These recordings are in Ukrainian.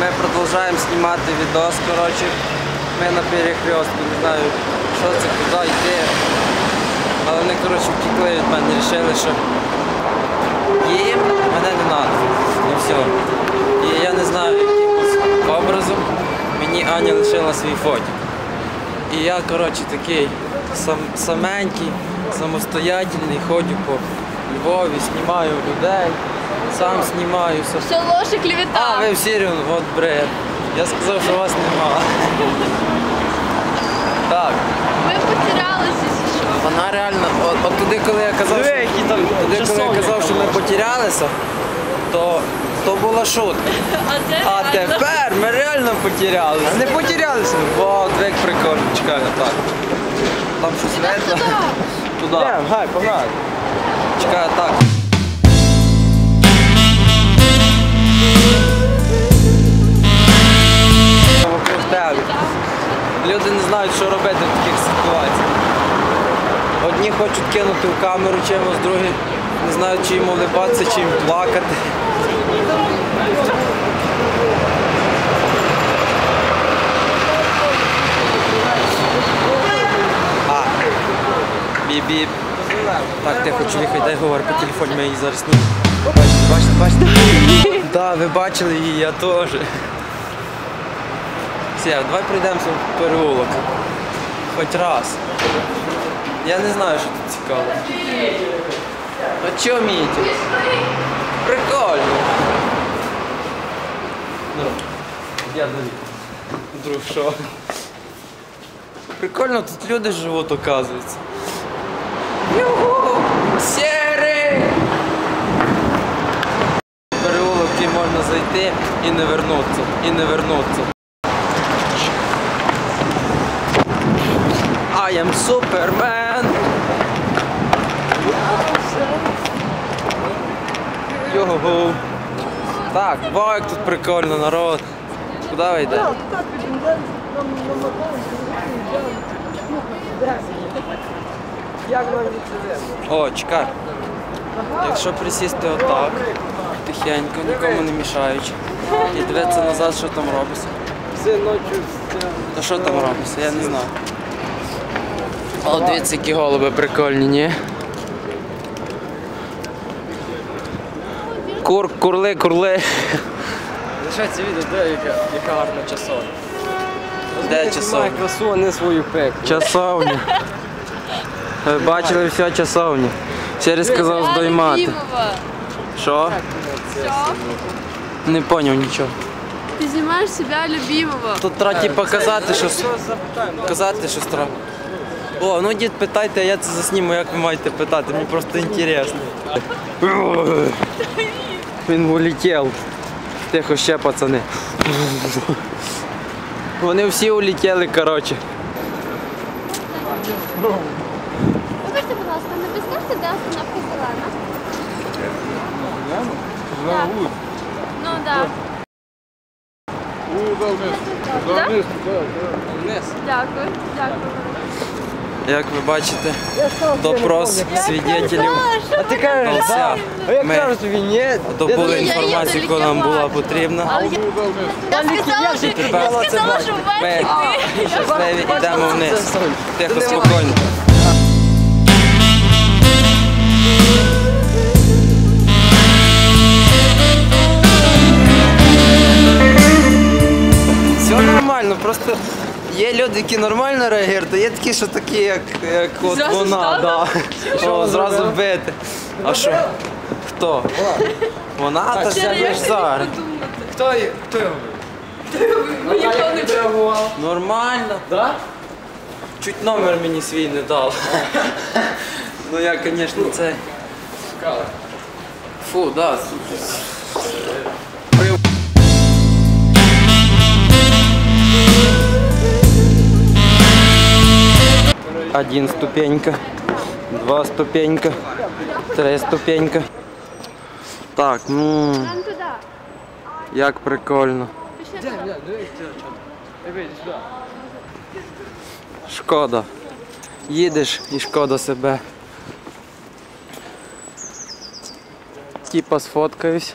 Ми продовжуємо знімати відос, коротше. Ми на перехрестку, не знаю, що це, куди йти. Але вони, коротше, втекли від мене, вирішили, що їм мене не треба. І все. І я не знаю, якимось образом мені Аня лишила свій фотик. І я, коротше, такий сам, саменький, самостоятельний, ходжу по Львові, знімаю людей, сам знімаю все. Все ложь и клевета. А, ви всі рівно, от бред. Я сказав, що вас нема. Так, Ми потерялися що? вона реально, от, от туди, коли я казав, що, туди, коли я казав, що ми потерялися, то, то була шутка. А це А реально. тепер ми реально потерялися. Не потерялися. О, як прикольно, чекай, так. Там щось видно. Туди. Гай, погнали. Чекай, так. Люди не знають, що робити в таких ситуаціях. Одні хочуть кинути в камеру чимось, другі не знають, чи їм улибатися, чи їм плакати. А, біп-біп. Так, тихо, чоловік, дай говори по телефоні, ми її зараз знімемо. Бачите, бачите, бачите? Так, ви бачили її, я теж. Все, давай пройдемося в переулок. Хоч раз. Я не знаю, що тут цікаво. А чого мітять? Прикольно. Ну, я далі. Друг, що? Прикольно, тут люди живуть, оказується. Юху! Серий! Переулок, який можна зайти і не вернутися. І не вернутися. I am Superman! Його. Так, бо як тут прикольно, народ. Куди ви йдете? О, чекай. Якщо присісти отак, тихенько, нікому не мішаючи, і дивитися назад, що там робиться. Все ночі. То що там робиться, я не знаю. О, дивіться, які голуби прикольні, ні? Кур, курли, курли. Лишається відео, де яка, яка гарна часовня. Де часовня? Красу, а не свою пеклю. Часовня. Ви бачили все часовня. Через сказав здоймати. любимого. Що? Що? Не поняв нічого. Ти знімаєш себе любимого. Тут треба типу, казати, що казати, що треба. О, ну дід питайте, а я це засніму, як ви маєте питати, мені просто інтересно. Він улетів. Тихо ще, пацани. Вони всі улетіли, коротше. Вибачте, будь ласка, не підскажете, де остановка зелена? Так. Ну так. Да. Вниз. Дякую, дякую. Як ви бачите, допрос свідетелів А ти кажеш, Вся. да. А я Ми- кажу тобі, ні. добули інформацію, яка нам була потрібна. Сказала, що Ми щасливі йдемо вниз. Тихо, спокійно. Люди, які нормально реагують, а є такі, що такі, як, як от Зразу вона, да. О, зразу бити. А що? Хто? Вона та це зараз. Хто, є- хто його? Ніхто не реагував? Нормально. Да? Чуть номер мені свій не дав. Ну я, звісно, це. Фу, да. Один ступенька, два ступенька, три ступенька. Так, ну як прикольно. Шкода. Їдеш і шкода себе. Типа сфоткаюсь.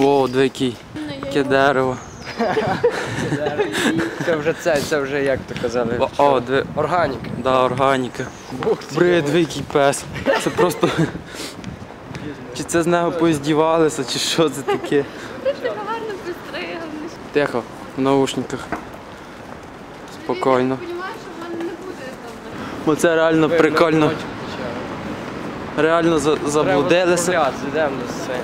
О, диви який. Яке дерево. Це вже це, це вже як то казали. О, диви. Органіка. Да, органіка. Брид, який пес. Це просто. Чи це з нього поіздівалися, чи що це таке? Ти ж тебе гарно пристриганий. Тихо, в наушниках. Спокійно. Бо це реально прикольно. Реально за- заблудилися. Йдемо до це.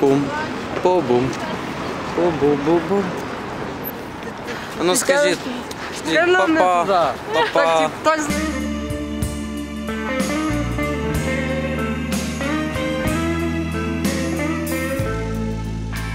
Бум. По-бум. По-бу-бу-бум. А Ну скажіть, скажіть, папа, папа. Так, так